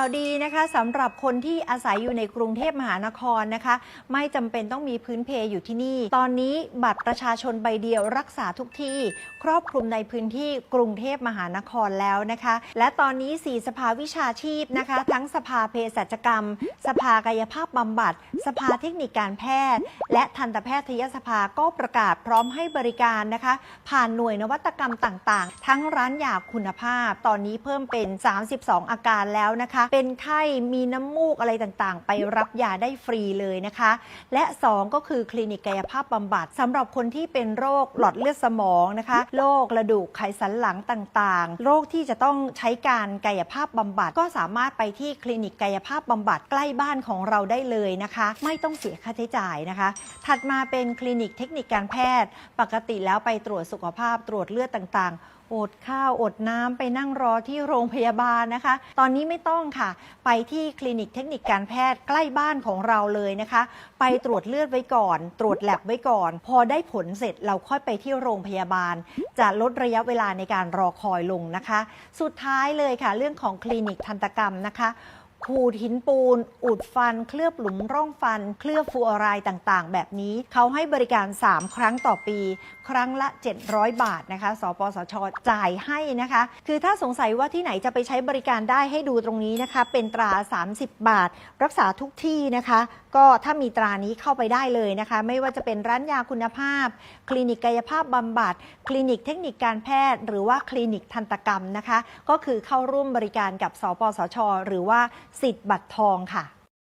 าวดีนะคะสำหรับคนที่อาศัยอยู่ในกรุงเทพมหานครนะคะ ไม่จำเป็นต้องมีพื้นเพอยู่ที่นี่ ตอนนี้บัตรประชาชนใบเดียวรักษาทุกที่ ครอบคลุมในพื้นที่กรุงเทพมหานครแล้วนะคะ และตอนนี้4สภาวิชาชีพนะคะ ทั้งสภาเภสัชกรรม สภากายภาพบำบัด สภาเทคนิคการแพทย์ และทันตแพทยสภาก็ประกาศพร้อมให้บริการนะคะ ผ่านหน่วยนวัตกรรมต่างๆ ทั้งร้านยาคุณภาพ ตอนนี้เพิ่มเป็น 32 อาการแล้วนะคะเป็นไข้มีน้ำมูกอะไรต่างๆ ไปรับยาได้ฟรีเลยนะคะ และ 2 ก็คือคลินิกกายภาพบำบัดสำหรับคนที่เป็นโรคหลอดเลือดสมองนะคะโรคกระดูกไขสันหลังต่างๆ โรคที่จะต้องใช้การกายภาพบำบัดก็สามารถไปที่คลินิกกายภาพบำบัดใกล้บ้านของเราได้เลยนะคะ ไม่ต้องเสียค่าใช้จ่ายนะคะ ถัดมาเป็นคลินิกเทคนิคการแพทย์ ปกติแล้วไปตรวจสุขภาพตรวจเลือดต่างๆ อดข้าวอดน้ำไปนั่งรอที่โรงพยาบาลนะคะ ตอนนี้ไม่ต้องค่ะ ไปที่คลินิกเทคนิคการแพทย์ใกล้บ้านของเราเลยนะคะ ไปตรวจเลือดไว้ก่อน ตรวจแลบไว้ก่อน พอได้ผลเสร็จเราค่อยไปที่โรงพยาบาล จะลดระยะเวลาในการรอคอยลงนะคะ สุดท้ายเลยค่ะ เรื่องของคลินิกทันตกรรมนะคะ ขูดหินปูน อุดฟัน เคลือบหลุมร่องฟัน เคลือบฟูออไรด์ต่างๆ แบบนี้ เขาให้บริการ 3 ครั้งต่อปี ครั้งละ 700 บาทนะคะ สปสช จ่ายให้นะคะ คือถ้าสงสัยว่าที่ไหนจะไปใช้บริการได้ให้ดูตรงนี้นะคะ เป็นตรา 30 บาท รักษาทุกที่นะคะ ก็ถ้ามีตรานี้เข้าไปได้เลยนะคะ ไม่ว่าจะเป็นร้านยาคุณภาพ คลินิกกายภาพบำบัด คลินิกเทคนิคการแพทย์ หรือว่าคลินิกทันตกรรมนะคะ ก็คือเข้าร่วมบริการกับ สปสช หรือว่าสิทธิ์บัตรทองค่ะ